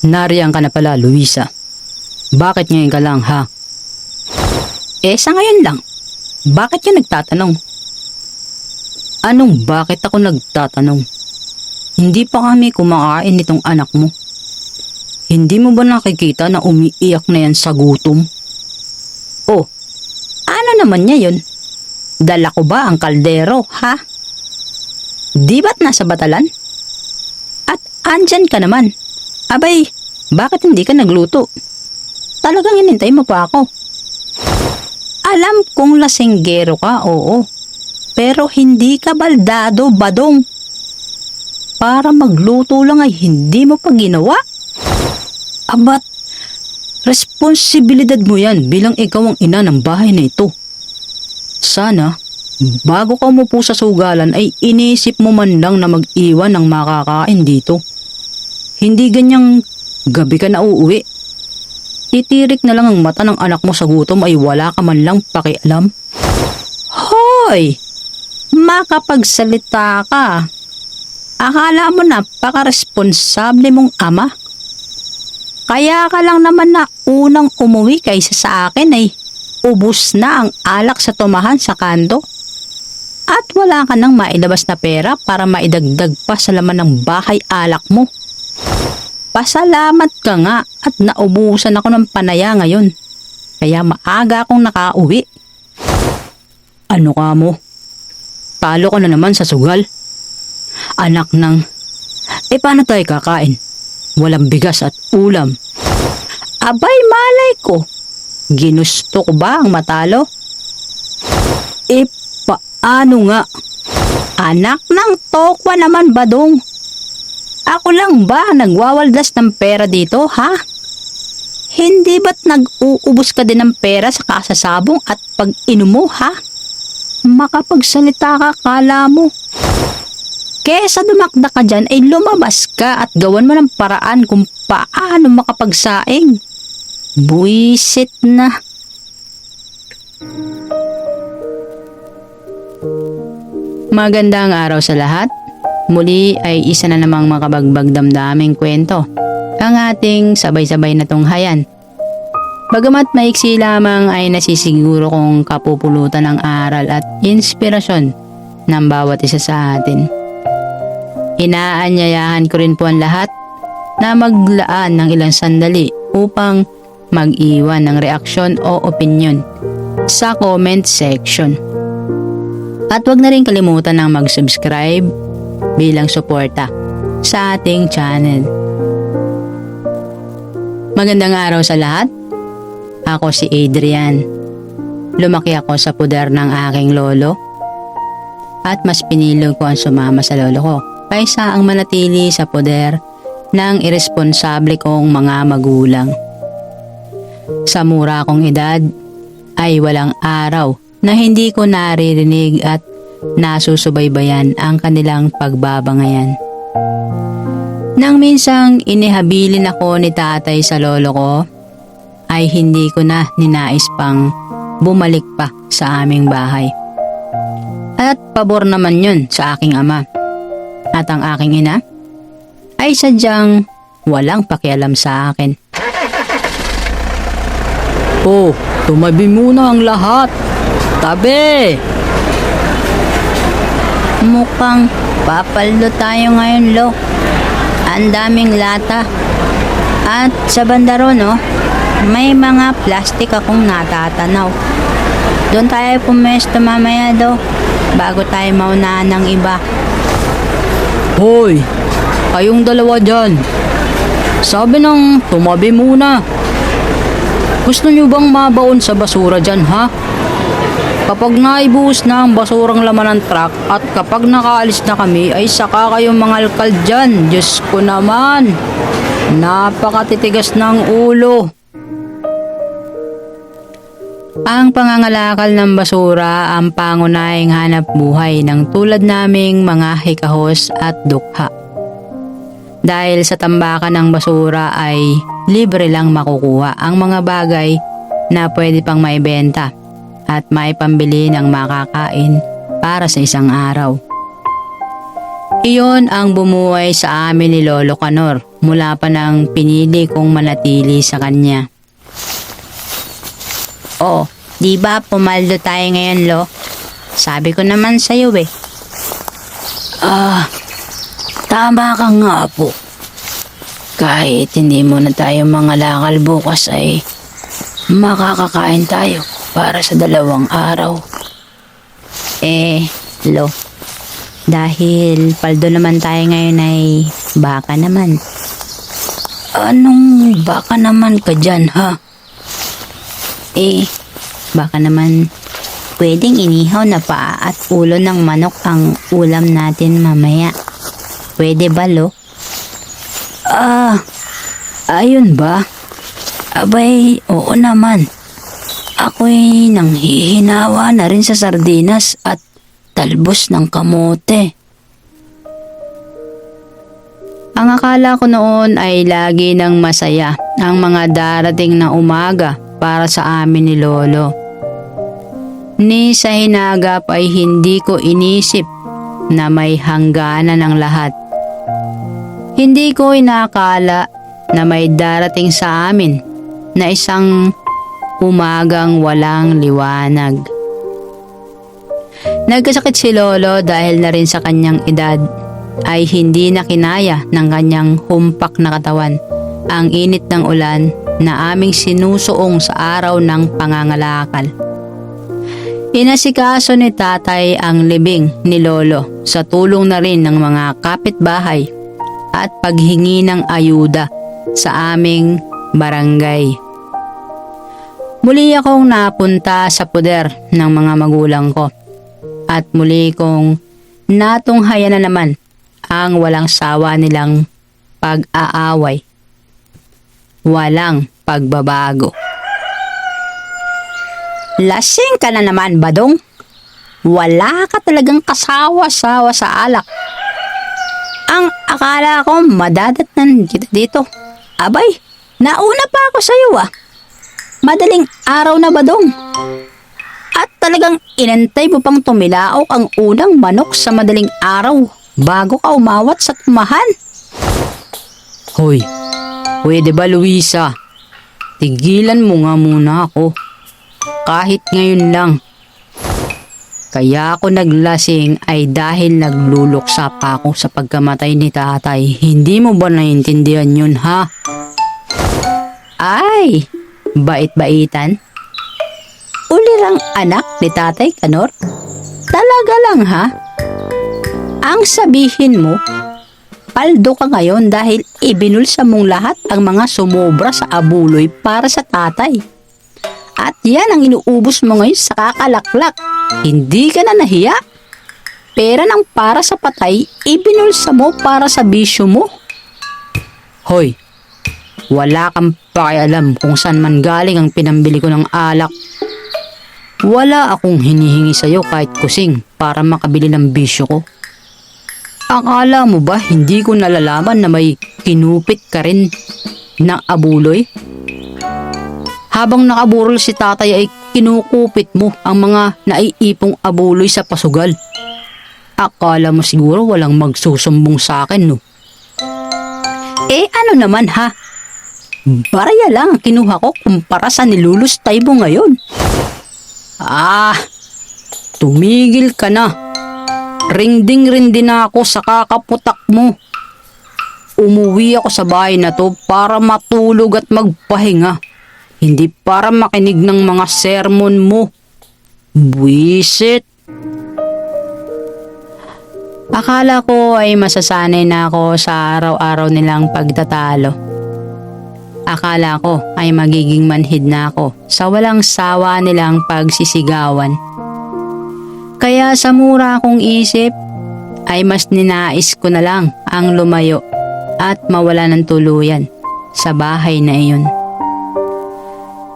Nariyan ka na pala, Luisa. Bakit ngayon ka lang, ha? Eh, sa ngayon lang. Bakit ka nagtatanong? Anong bakit ako nagtatanong? Hindi pa kami kumakain nitong anak mo. Hindi mo ba nakikita na umiiyak na yan sa gutom? Oh, ano naman niya yun? Dala ko ba ang kaldero, ha? Di ba't nasa batalan? At andyan ka naman. Abay, bakit hindi ka nagluto? Talagang inintay mo pa ako. Alam kong lasinggero ka, oo. Pero hindi ka baldado, badong. Para magluto lang ay hindi mo pa ginawa? Abat, responsibilidad mo yan bilang ikaw ang ina ng bahay na ito. Sana, bago ka umupo sa sugalan ay inisip mo man lang na mag-iwan ng makakain dito. Hindi ganyang gabi ka na uuwi. Titirik na lang ang mata ng anak mo sa gutom ay wala ka man lang pakialam. Hoy! Makapagsalita ka. Akala mo napaka-responsable mong ama? Kaya ka lang naman na unang umuwi kaysa sa akin ay ubus na ang alak sa tumahan sa kanto. At wala ka nang mailabas na pera para maidagdag pa sa laman ng bahay alak mo. Pasalamat ka nga at naubusan ako ng panaya ngayon. Kaya maaga akong nakauwi. Ano ka mo? Talo ka na naman sa sugal. Anak ng... Eh paano tayo kakain? Walang bigas at ulam. Abay malay ko. Ginusto ko ba ang matalo? Eh paano nga? Anak ng tokwa naman badong. Ako lang ba nagwawaldas ng pera dito, ha? Hindi ba't nag-uubos ka din ng pera sa kasasabong at pag-inom ha? Makapagsalita ka, kala mo. Kesa dumakda ka dyan, ay lumabas ka at gawan mo ng paraan kung paano makapagsaing. Buisit na. Magandang araw sa lahat. Muli ay isa na namang makabagbag damdaming kwento. Ang ating sabay-sabay na tunghayan. Bagamat maiksi lamang ay nasisiguro kong kapupulutan ng aral at inspirasyon ng bawat isa sa atin. Inaanyayahan ko rin po ang lahat na maglaan ng ilang sandali upang mag-iwan ng reaksyon o opinion sa comment section. At wag na rin kalimutan ng mag-subscribe bilang suporta sa ating channel. Magandang araw sa lahat. Ako si Adrian. Lumaki ako sa puder ng aking lolo at mas pinili ko ang sumama sa lolo ko kaysa ang manatili sa poder ng irresponsable kong mga magulang. Sa mura kong edad ay walang araw na hindi ko naririnig at nasusubaybayan ang kanilang pagbabangayan. Nang minsang inihabilin ako ni tatay sa lolo ko, ay hindi ko na ninais pang bumalik pa sa aming bahay. At pabor naman yun sa aking ama. At ang aking ina ay sadyang walang pakialam sa akin. Oh, tumabi muna ang lahat. Tabi! Mukhang papaldo tayo ngayon, Lo. Ang daming lata. At sa banda ron, no, may mga plastic akong natatanaw. Doon tayo pumesto mamaya, do. Bago tayo maunahan ng iba. Hoy, kayong dalawa dyan. Sabi ng tumabi muna. Gusto nyo bang mabaon sa basura dyan, ha? Kapag naibuhos na ang basurang laman ng truck at kapag nakaalis na kami ay saka kayong mga alkal dyan. Diyos ko naman. Napakatitigas ng ulo. Ang pangangalakal ng basura ang pangunahing hanap buhay ng tulad naming mga hikahos at dukha. Dahil sa tambakan ng basura ay libre lang makukuha ang mga bagay na pwede pang maibenta at may pambili ng makakain para sa isang araw. Iyon ang bumuhay sa amin ni Lolo Canor mula pa nang pinili kong manatili sa kanya. Oh, di ba pumaldo tayo ngayon, Lo? Sabi ko naman sa'yo eh. Ah, tama ka nga po. Kahit hindi mo na tayo mga lakal bukas ay makakakain tayo para sa dalawang araw. Eh, Lo, dahil paldo naman tayo ngayon ay baka naman. Anong baka naman ka dyan ha? Eh, baka naman pwedeng inihaw na paa at ulo ng manok ang ulam natin mamaya. Pwede ba, Lo? Ah, ayun ba? Abay, oo naman. Ako'y nanghihinawa na rin sa sardinas at talbos ng kamote. Ang akala ko noon ay lagi ng masaya ang mga darating na umaga para sa amin ni Lolo. Ni sa hinagap ay hindi ko inisip na may hangganan ng lahat. Hindi ko inakala na may darating sa amin na isang umagang walang liwanag. Nagkasakit si Lolo dahil na rin sa kanyang edad ay hindi na kinaya ng kanyang humpak na katawan ang init ng ulan na aming sinusuong sa araw ng pangangalakal. Inasikaso ni tatay ang libing ni Lolo sa tulong na rin ng mga kapitbahay at paghingi ng ayuda sa aming barangay. Muli akong napunta sa puder ng mga magulang ko at muli kong natunghayan na naman ang walang sawa nilang pag-aaway. Walang pagbabago. Lasing ka na naman, Badong. Wala ka talagang kasawa-sawa sa alak. Ang akala ko madadatnan kita dito. Abay, nauna pa ako sa iyo ah. Madaling araw na Badong. At talagang inantay mo pang tumilaok ang unang manok sa madaling araw bago ka umawat sa tumahan. Hoy, pwede ba Luisa? Tigilan mo nga muna ako. Kahit ngayon lang. Kaya ako naglasing ay dahil nagluluksa pa ako sa pagkamatay ni tatay. Hindi mo ba naintindihan yun ha? Ay, bait-baitan. Ulirang anak ni tatay Kanor? Talaga lang ha? Ang sabihin mo, paldo ka ngayon dahil ibinulsa mong lahat ang mga sumobra sa abuloy para sa tatay. At yan ang inuubos mo ngayon sa kakalaklak. Hindi ka na nahiya. Pera ng para sa patay, ibinulsa mo para sa bisyo mo. Hoy, wala kang pakialam kung saan man galing ang pinambili ko ng alak. Wala akong hinihingi sa'yo kahit kusing para makabili ng bisyo ko. Akala mo ba hindi ko nalalaman na may kinupit ka rin ng abuloy? Habang nakaburol si tatay ay kinukupit mo ang mga naiipong abuloy sa pasugal. Akala mo siguro walang magsusumbong sa akin no? Eh ano naman ha? Baraya lang ang kinuha ko kumpara sa nilulustay mo ngayon. Ah, tumigil ka na. Ringding-rindi na ako sa kakaputak mo. Umuwi ako sa bahay na to para matulog at magpahinga. Hindi para makinig ng mga sermon mo. Buisit. Akala ko ay masasanay na ako sa araw-araw nilang pagtatalo. Akala ko ay magiging manhid na ako sa walang sawa nilang pagsisigawan. Kaya sa mura kong isip ay mas ninais ko na lang ang lumayo at mawala ng tuluyan sa bahay na iyon.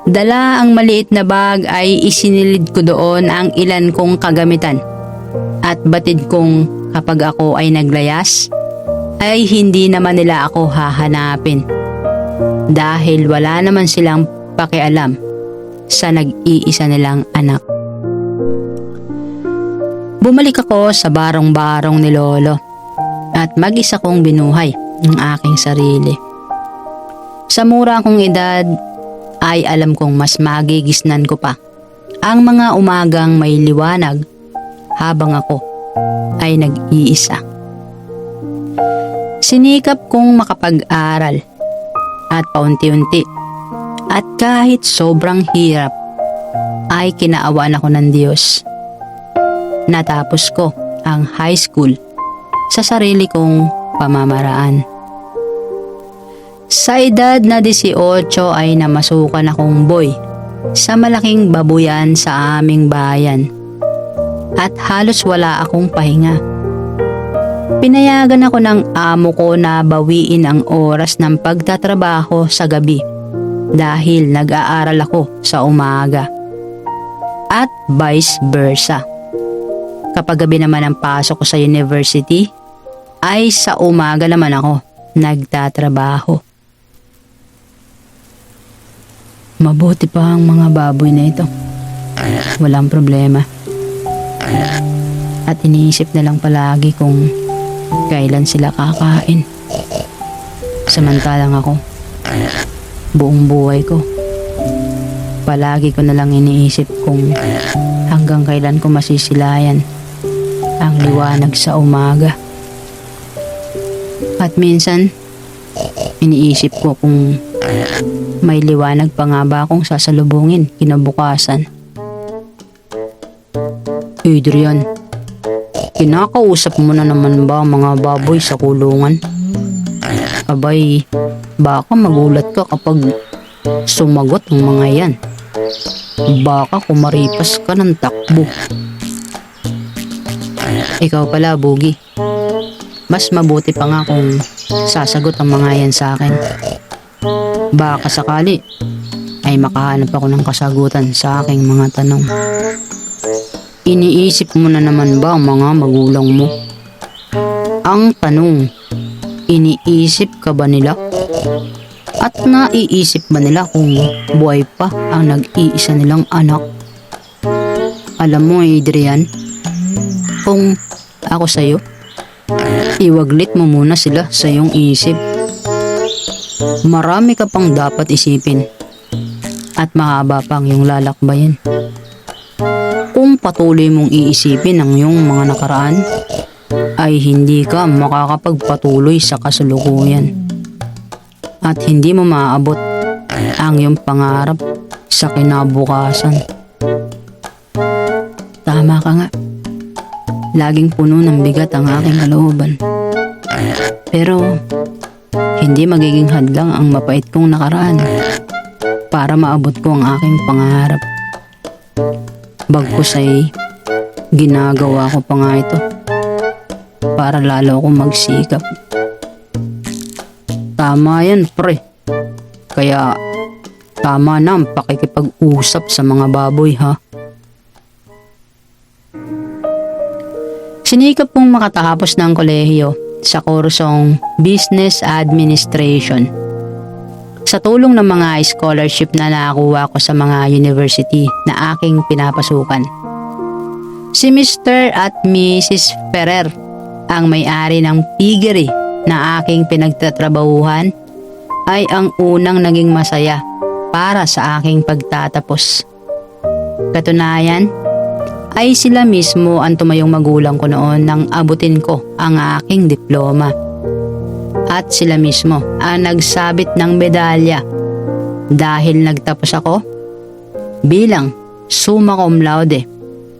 Dala ang maliit na bag ay isinilid ko doon ang ilan kong kagamitan at batid kong kapag ako ay naglayas ay hindi naman nila ako hahanapin dahil wala naman silang pakialam sa nag-iisa nilang anak. Bumalik ako sa barong-barong ni Lolo at mag-isa kong binuhay ng aking sarili. Sa mura kong edad ay alam kong mas magigisnan ko pa ang mga umagang may liwanag habang ako ay nag-iisa. Sinikap kong makapag-aral at paunti-unti at kahit sobrang hirap ay kinaawaan ako ng Diyos. Natapos ko ang high school sa sarili kong pamamaraan. Sa edad na 18 ay namasukan akong boy sa malaking babuyan sa aming bayan at halos wala akong pahinga. Pinayagan ako ng amo ko na bawiin ang oras ng pagtatrabaho sa gabi dahil nag-aaral ako sa umaga at vice versa. Kapag gabi naman ang pasok ko sa university, ay sa umaga naman ako nagtatrabaho. Mabuti pa ang mga baboy na ito. Walang problema. At iniisip na lang palagi kung kailan sila kakain. Samantalang ako, buong buhay ko, palagi ko na lang iniisip kung hanggang kailan ko masisilayan ang liwanag sa umaga. At minsan, iniisip ko kung may liwanag pa nga ba akong sasalubungin kinabukasan. Adrian, kinakausap mo na naman ba mga baboy sa kulungan? Abay, baka magulat ka kapag sumagot ang mga yan. Baka kumaripas ka ng takbo. Ikaw pala, Bugi. Mas mabuti pa nga kung sasagot ang mga yan sa akin. Baka sakali ay makahanap ako ng kasagutan sa aking mga tanong. Iniisip mo na naman ba ang mga magulang mo? Ang tanong, iniisip ka ba nila? At naiisip ba nila kung buhay pa ang nag-iisa nilang anak? Alam mo, Adrian, kung ako sa'yo, iwaglit mo muna sila sa iyong isip. Marami ka pang dapat isipin at mahaba pang iyong lalakbayin. Kung patuloy mong iisipin ang iyong mga nakaraan, ay hindi ka makakapagpatuloy sa kasulukuyan at hindi mo maaabot ang iyong pangarap sa kinabukasan. Tama ka nga. Laging puno ng bigat ang aking kalooban. Pero hindi magiging hadlang ang mapait kong nakaraan para maabot ko ang aking pangarap. Bagkus ay ginagawa ko pa nga ito para lalo akong magsikap. Tama yan, pre. Kaya tama na ang pakikipag-usap sa mga baboy, ha? Sinikap kong makatapos ng kolehiyo sa kursong Business Administration. Sa tulong ng mga scholarship na nakakuha ko sa mga university na aking pinapasukan. Si Mr. at Mrs. Ferrer ang may-ari ng piggery na aking pinagtatrabahuhan ay ang unang naging masaya para sa aking pagtatapos. Katunayan, ay sila mismo ang tumayong magulang ko noon nang abutin ko ang aking diploma. At sila mismo ang nagsabit ng medalya dahil nagtapos ako bilang summa cum laude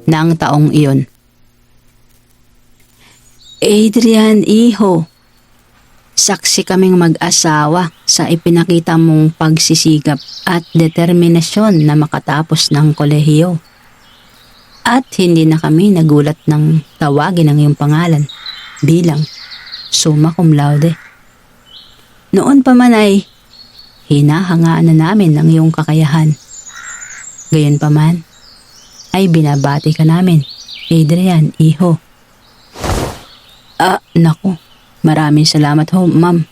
ng taong iyon. Adrian Iho, saksi kaming mag-asawa sa ipinakita mong pagsisigap at determinasyon na makatapos ng kolehiyo. At hindi na kami nagulat ng tawagin ang iyong pangalan bilang summa cum laude. Noon pa man ay hinahangaan na namin ang iyong kakayahan. Gayon pa man ay binabati ka namin, Adrian, iho. Ah, nako. Maraming salamat ho, ma'am.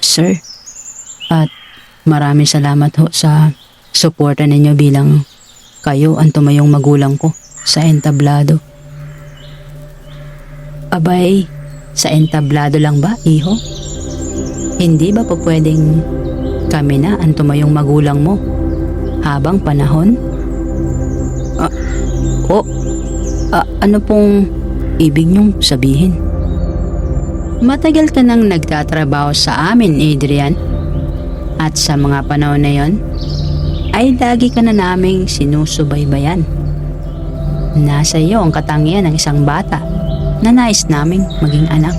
Sir. At maraming salamat ho sa suporta ninyo bilang kayo ang tumayong magulang ko sa entablado. Abay, Sa entablado lang ba, iho? Hindi ba pa pwedeng kami na ang tumayong magulang mo habang panahon? Ah, oh, ah, ano pong ibig niyong sabihin? Matagal ka nang nagtatrabaho sa amin, Adrian. At sa mga panahon na yon, ay lagi ka na naming sinusubaybayan. Nasa iyo ang katangian ng isang bata na nais naming maging anak.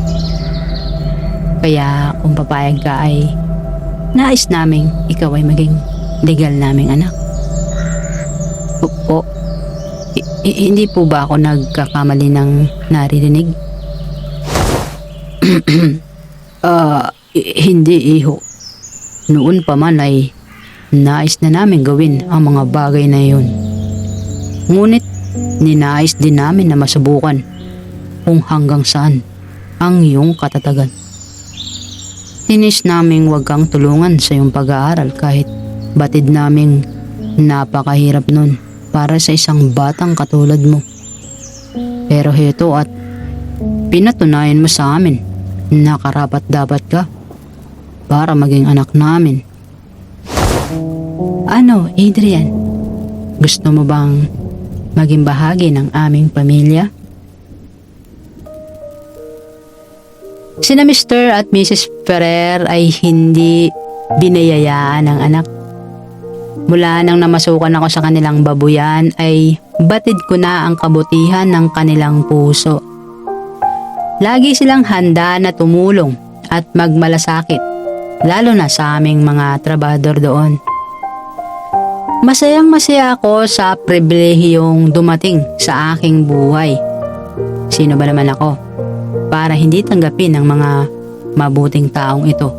Kaya kung papayag ka ay nais naming ikaw ay maging legal naming anak. Opo, I- hindi po ba ako nagkakamali ng naririnig? Ah, hindi iho. Noon pa man ay nais na namin gawin ang mga bagay na iyon. Ngunit ninais din namin na masubukan kung hanggang saan ang iyong katatagan. Tinis naming wag kang tulungan sa iyong pag-aaral kahit batid naming napakahirap nun para sa isang batang katulad mo. Pero heto at pinatunayan mo sa amin na karapat dapat ka para maging anak namin. Ano, Adrian? Gusto mo bang maging bahagi ng aming pamilya? Sina Mr. at Mrs. Ferrer ay hindi binayayaan ng anak. Mula nang namasukan ako sa kanilang babuyan ay batid ko na ang kabutihan ng kanilang puso. Lagi silang handa na tumulong at magmalasakit, lalo na sa aming mga trabador doon. Masayang masaya ako sa pribilehiyong dumating sa aking buhay. Sino ba naman ako para hindi tanggapin ng mga mabuting taong ito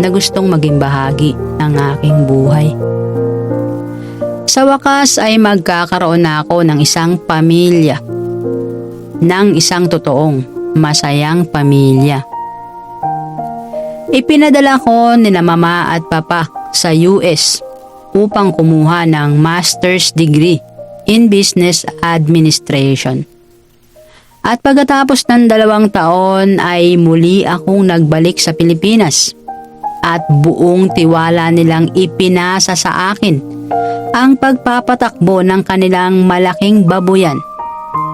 na gustong maging bahagi ng aking buhay. Sa wakas ay magkakaroon na ako ng isang pamilya. Ng isang totoong masayang pamilya. Ipinadala ko ni na mama at papa sa US upang kumuha ng master's degree in business administration. At pagkatapos ng dalawang taon ay muli akong nagbalik sa Pilipinas. At buong tiwala nilang ipinasa sa akin ang pagpapatakbo ng kanilang malaking babuyan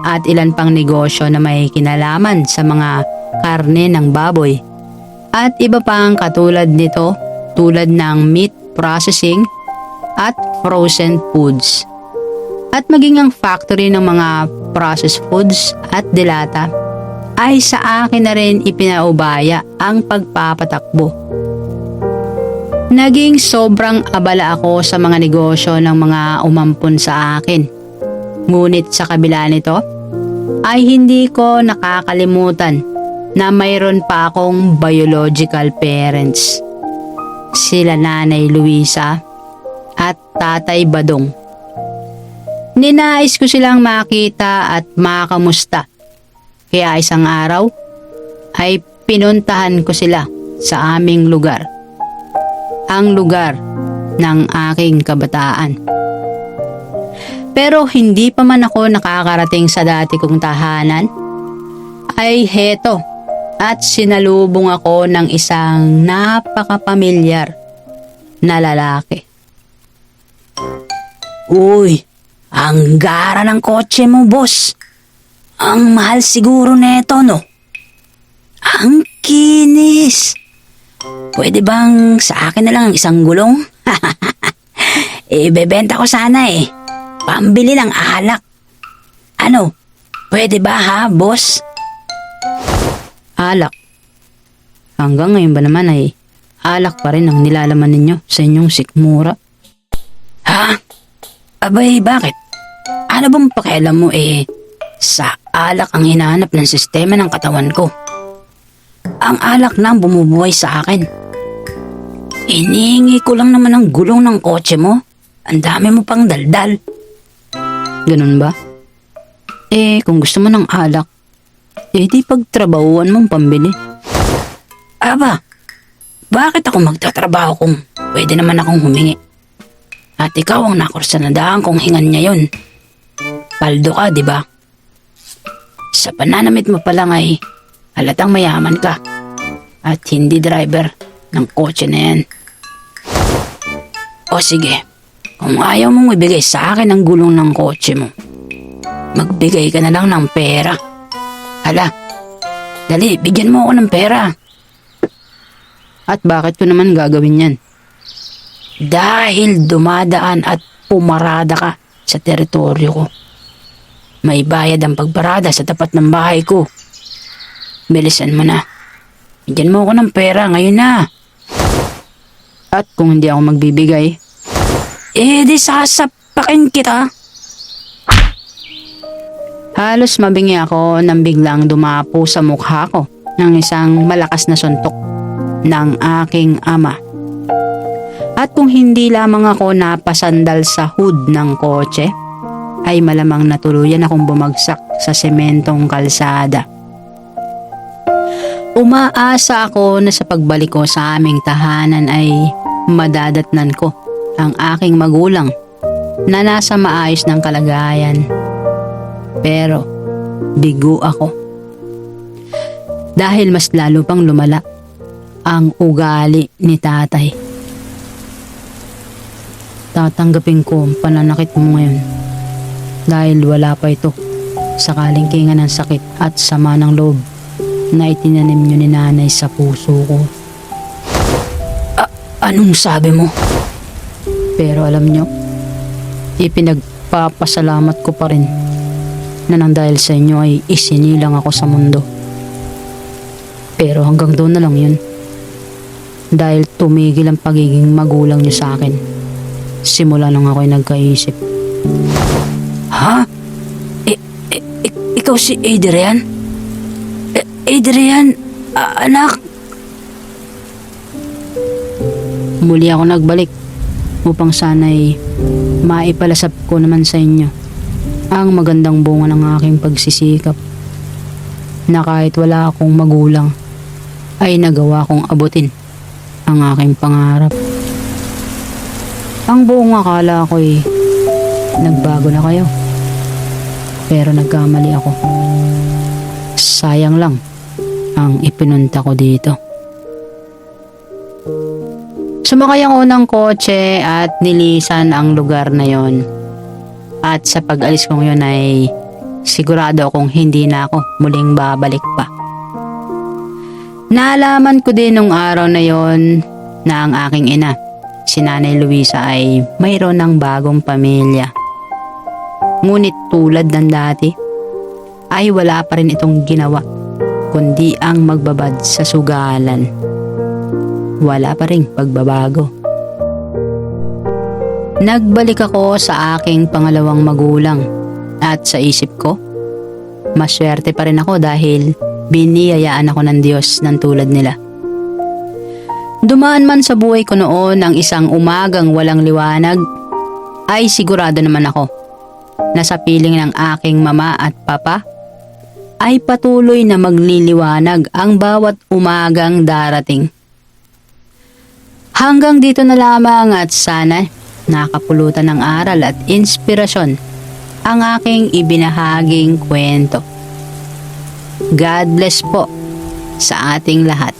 at ilan pang negosyo na may kinalaman sa mga karne ng baboy. At iba pang katulad nito tulad ng meat processing at frozen foods at maging ang factory ng mga processed foods at dilata ay sa akin na rin ipinaubaya ang pagpapatakbo. Naging sobrang abala ako sa mga negosyo ng mga umampon sa akin. Ngunit sa kabila nito, ay hindi ko nakakalimutan na mayroon pa akong biological parents. Sila Nanay Luisa at Tatay Badong. Ninais ko silang makita at makamusta. Kaya isang araw ay pinuntahan ko sila sa aming lugar. Ang lugar ng aking kabataan. Pero hindi pa man ako nakakarating sa dati kong tahanan, ay heto at sinalubong ako ng isang napakapamilyar na lalaki. Uy, ang gara ng kotse mo, boss. Ang mahal siguro neto, no? Ang kinis. Pwede bang sa akin na lang ang isang gulong? Ibebenta ko sana eh. Pambili ng alak. Ano? Pwede ba ha, boss? Alak. Hanggang ngayon ba naman ay alak pa rin ang nilalaman ninyo sa inyong sikmura? Ha? Abay, bakit? Ano bang pakialam mo eh? Sa alak ang hinahanap ng sistema ng katawan ko. Ang alak na ang bumubuhay sa akin. Inihingi ko lang naman ang gulong ng kotse mo. Ang dami mo pang daldal. Ganun ba? Eh, kung gusto mo ng alak, eh di pagtrabahuan mong pambili. Aba, bakit ako magtatrabaho kung pwede naman akong humingi? At ikaw ang nakursanadahan kong hingan niya yun. Paldo ka, di ba? Sa pananamit mo pa lang ay Halatang mayaman ka. At hindi driver ng kotse na yan. O sige, kung ayaw mong ibigay sa akin ang gulong ng kotse mo, magbigay ka na lang ng pera. Hala, dali, bigyan mo ako ng pera. At bakit ko naman gagawin yan? Dahil dumadaan at pumarada ka sa teritoryo ko. May bayad ang pagparada sa tapat ng bahay ko. Bilisan mo na. Bigyan mo ako ng pera ngayon na. At kung hindi ako magbibigay, eh di sasapakin kita. Halos mabingi ako nang biglang dumapo sa mukha ko ng isang malakas na suntok ng aking ama. At kung hindi lamang ako napasandal sa hood ng kotse, ay malamang natuluyan akong bumagsak sa sementong kalsada. Umaasa ako na sa pagbalik ko sa aming tahanan ay madadatnan ko ang aking magulang na nasa maayos ng kalagayan. Pero bigo ako. Dahil mas lalo pang lumala ang ugali ni tatay. Tatanggapin ko ang pananakit mo ngayon dahil wala pa ito sa kalingkingan ng sakit at sama ng loob na itinanim nyo ni nanay sa puso ko. anong sabi mo? Pero alam nyo, ipinagpapasalamat ko pa rin na nang dahil sa inyo ay isinilang ako sa mundo. Pero hanggang doon na lang yun. Dahil tumigil ang pagiging magulang nyo sa akin. Simula nang ako'y nagkaisip. Ha? I- i- i- ikaw si Adrian? A- Adrian, a- anak. Muli ako nagbalik upang sana'y maipalasap ko naman sa inyo ang magandang bunga ng aking pagsisikap na kahit wala akong magulang ay nagawa kong abutin ang aking pangarap. Ang buong akala ko'y nagbago na kayo. Pero nagkamali ako. Sayang lang ang ipinunta ko dito. Sumakay ang unang kotse at nilisan ang lugar na yon. At sa pag-alis ko ngayon ay sigurado akong hindi na ako muling babalik pa. Naalaman ko din nung araw na yon na ang aking ina, si Nanay Luisa ay mayroon ng bagong pamilya. Ngunit tulad ng dati, ay wala pa rin itong ginawa, kundi ang magbabad sa sugalan. Wala pa rin pagbabago. Nagbalik ako sa aking pangalawang magulang at sa isip ko, maswerte pa rin ako dahil biniyayaan ako ng Diyos ng tulad nila. Dumaan man sa buhay ko noon ang isang umagang walang liwanag, ay sigurado naman ako na sa piling ng aking mama at papa ay patuloy na magliliwanag ang bawat umagang darating. Hanggang dito na lamang at sana nakapulutan ng aral at inspirasyon ang aking ibinahaging kwento. God bless po sa ating lahat.